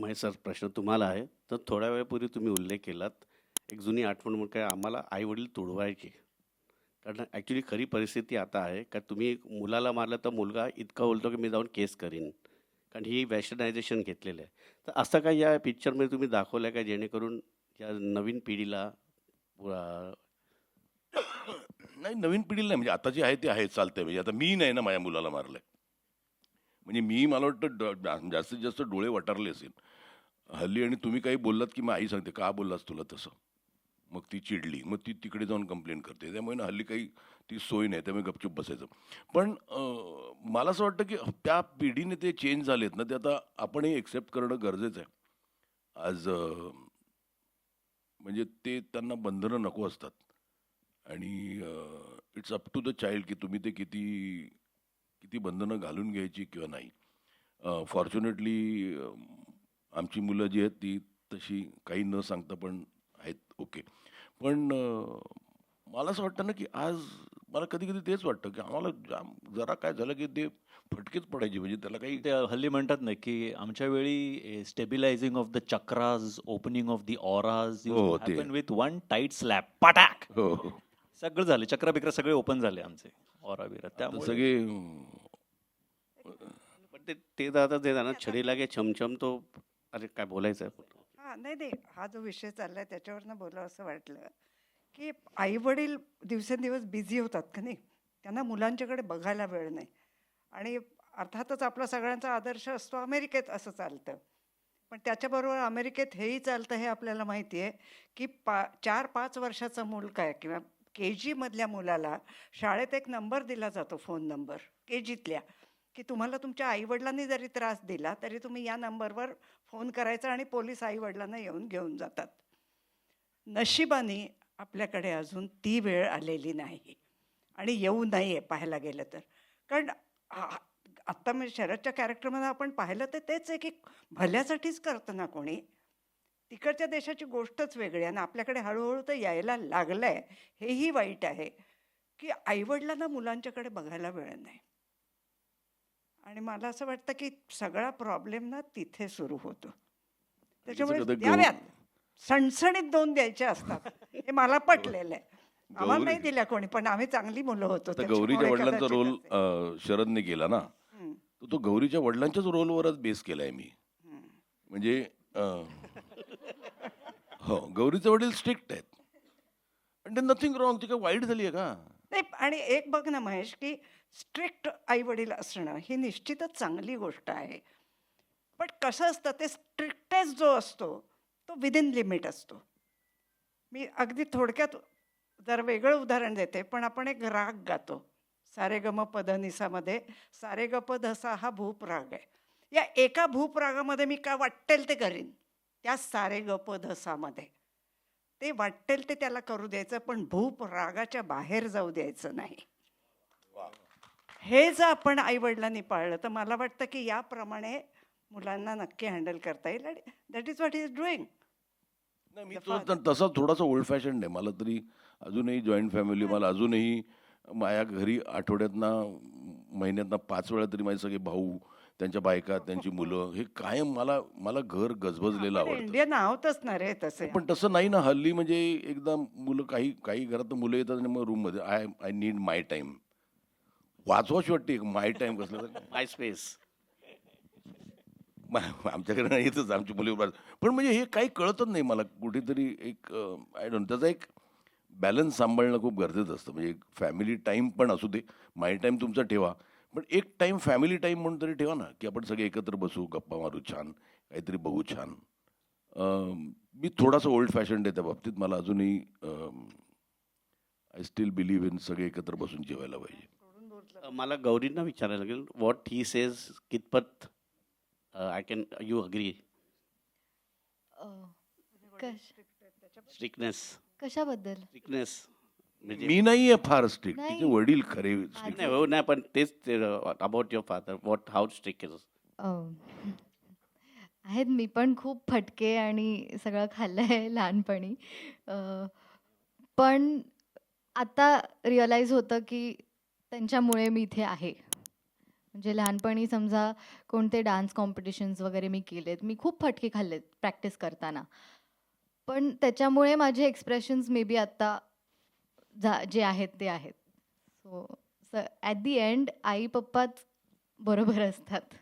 Mahesh sir प्रश्न तुम्हाला आहे. तर थोड्या वेळापूर्वी तुम्ही उल्लेख केलात एक जुनी आठवण म्हणून काय आम्हाला आई वडील तुडवायचे. कारण ॲक्च्युली खरी परिस्थिती आता आहे. का तुम्ही मुलाला मारलं तर मुलगा इतका बोलतो की मी जाऊन केस करीन. कारण ही वॅशनायझेशन घेतलेलं आहे. तर असं काय या पिक्चरमध्ये तुम्ही दाखवलं आहे का जेणेकरून या नवीन पिढीला नाही नवीन पिढीला नाही. म्हणजे आता जे आहे ते आहे चालतंय. म्हणजे आता मी नाही ना माझ्या मुलाला मारलं आहे म्हणजे मी मला वाटतं ड- जास्तीत जास्त डोळे वटारले असेल. हल्ली आणि तुम्ही काही बोललात की मग आई सांगते का बोललास तुला तसं? मग ती चिडली. मग ती तिकडे जाऊन कंप्लेंट करते. त्यामुळे ना हल्ली काही ती सोय नाही. त्यामुळे गपचूप बसायचं. पण मला असं वाटतं की त्या पिढीने ते चेंज झालेत ना ते आता आपणही एक्सेप्ट करणं गरजेचं आहे. आज म्हणजे ते त्यांना बंधनं नको असतात. आणि it's up to the child की तुम्ही ते किती किती बंधनं घालून घ्यायची किंवा नाही. फॉर्च्युनेटली आमची मुलं जी आहेत ती तशी काही न सांगता पण आहेत ओके पण मला असं वाटतं ना की आज मला कधी कधी तेच वाटतं की आम्हाला जाम जरा काय झालं की ते फटकेच पडायचे. म्हणजे त्याला काही ते हल्ली म्हणतात ना की आमच्या वेळी stabilising of the chakras opening of the auras. With one tight slab पटाक! हो. सगळं झाले. चक्र बिक्र सगळे ओपन झाले आमचे. ऑरा बिरा. त्यामुळे सगळे पण ते ते दादा ते ना छडी लागे छमछम तो अरे काय बोलायचं? आहे हा नाही नाही. हा जो विषय चाललाय त्याच्यावरनं बोलावं असं वाटलं की आई वडील दिवसेंदिवस बिझी होतात का नाही? त्यांना मुलांच्याकडे बघायला वेळ नाही. आणि अर्थातच आपला सगळ्यांचा आदर्श असतो अमेरिकेत असं चालतं. पण त्याच्याबरोबर अमेरिकेत हेही चालतं हे आपल्याला माहिती आहे की पा चार पाच वर्षाचं मूल काय? किंवा के जीमधल्या मुलाला शाळेत एक नंबर दिला जातो फोन नंबर के जीतल्या की तुम्हाला तुमच्या आईवडिलांनी जरी त्रास दिला तरी तुम्ही या नंबरवर फोन करायचा आणि पोलीस आईवडिलांना येऊन घेऊन जातात. नशिबाने आपल्याकडे अजून ती वेळ आलेली नाही आणि येऊ नये पाहायला गेलं तर. कारण आत्ता मी शरदच्या कॅरेक्टरमध्ये आपण पाहिलं तर तेच आहे की भल्यासाठीच करतं ना कोणी? तिकडच्या देशाची गोष्टच वेगळी आहे आणि आपल्याकडे हळूहळू तर यायला लागलं आहे हेही वाईट आहे की आईवडिलांना मुलांच्याकडे बघायला वेळ नाही. आणि मला असं वाटतं की सगळा प्रॉब्लेम ना तिथे सुरू होतो. त्याच्यामुळे द्याव्यात सणसणीत दोन द्यायचे असतात. हे मला पटलेलं आहे. आम्हाला नाही दिल्या कोणी पण आम्ही चांगली मुलं होतो. गौरीच्या वडिलांचा रोल शरदने केला ना. तो गौरीच्या वडिलांच्याच रोलवरच बेस केलाय मी. म्हणजे हो गौरीचे वडील स्ट्रिक्ट आहेत. पण ते नथिंग रॉंग ती काय वाईट झाली आहे का? नाही आणि एक बघ ना महेश की स्ट्रिक्ट आई वडील असणं ही निश्चितच चांगली गोष्ट आहे. पण कसं असतं ते स्ट्रिक्टेस्ट जो असतो तो विदिन लिमिट असतो. मी अगदी थोडक्यात जर वेगळं उदाहरण देते पण आपण एक राग गातो. सारे गम पद निसामध्ये सारे ग प हा भूप राग आहे. या एका भूप रागामध्ये मी काय वाटेल ते करीन. त्या सारे ग प धसामध्ये ते वाटेल ते त्याला करू द्यायचं पण भूप रागाच्या बाहेर जाऊ द्यायचं नाही. हे जर आपण आईवडिलांनी पाळलं तर मला वाटतं की याप्रमाणे मुलांना नक्की हँडल करता येईल आणि that is what is doing. नाही मी. त- तसा थोडासा ओल्ड फॅशन आहे. मला तरी अजूनही जॉईंट फॅमिली मला अजूनही माझ्या घरी आठवड्यातनं महिन्यातनं पाच वेळा तरी माझे सगळे भाऊ त्यांच्या बायका त्यांची मुलं हे कायम मला मला घर गजबजलेलं आवडतं. इंडियन आहोतच ना रे तसे. पण तसं नाही ना हल्ली म्हणजे एकदा मुलं काही काही घरात मुलं येतात आणि मग रूममध्ये I I need my time वाचवाशी वाटते माय टाइम कसलं माय स्पेस मा- आमच्याकडे नाही येतच आमची मुली पण म्हणजे हे काही कळतच नाही मला. कुठेतरी एक आय डोंट त्याचा एक बॅलन्स सांभाळणं खूप गरजेचं असतं. म्हणजे एक फॅमिली टाईम पण असू दे. माय टाईम तुमचा ठेवा. पण एक टाईम फॅमिली टाईम म्हणून तरी ठेवा ना की आपण सगळे एकत्र बसू गप्पा मारू छान काहीतरी बघू छान. मी थोडासा ओल्ड फॅशन आहे त्या बाबतीत. मला अजूनही आय स्टील बिलीव्ह इन सगळे एकत्र बसून जेवायला पाहिजे. मला गौरींना विचारायला लागेल व्हॉट ही सेज कितपत I can you agree strictness कशाबद्दल? स्ट्रिकनेस म्हणजे मी नाहीये फार स्ट्रिक्ट तिचे नाही. वडील खरे strict. नाही हो नाही पण तेच about your father what how strict is um, आहेत मी पण खूप फटके आणि सगळं खाल्लं आहे लहानपणी. अं, पण आता रिअलाईज होतं की त्यांच्यामुळे मी इथे आहे. म्हणजे लहानपणी समजा कोणते डान्स कॉम्पिटिशन्स वगैरे मी केलेत मी खूप फटके खाल्लेत प्रॅक्टिस करताना. पण त्याच्यामुळे माझे एक्सप्रेशन्स मे बी आत्ता जा जे आहेत ते आहेत. सो स ॲट दी एंड आई पप्पाच बरोबर असतात.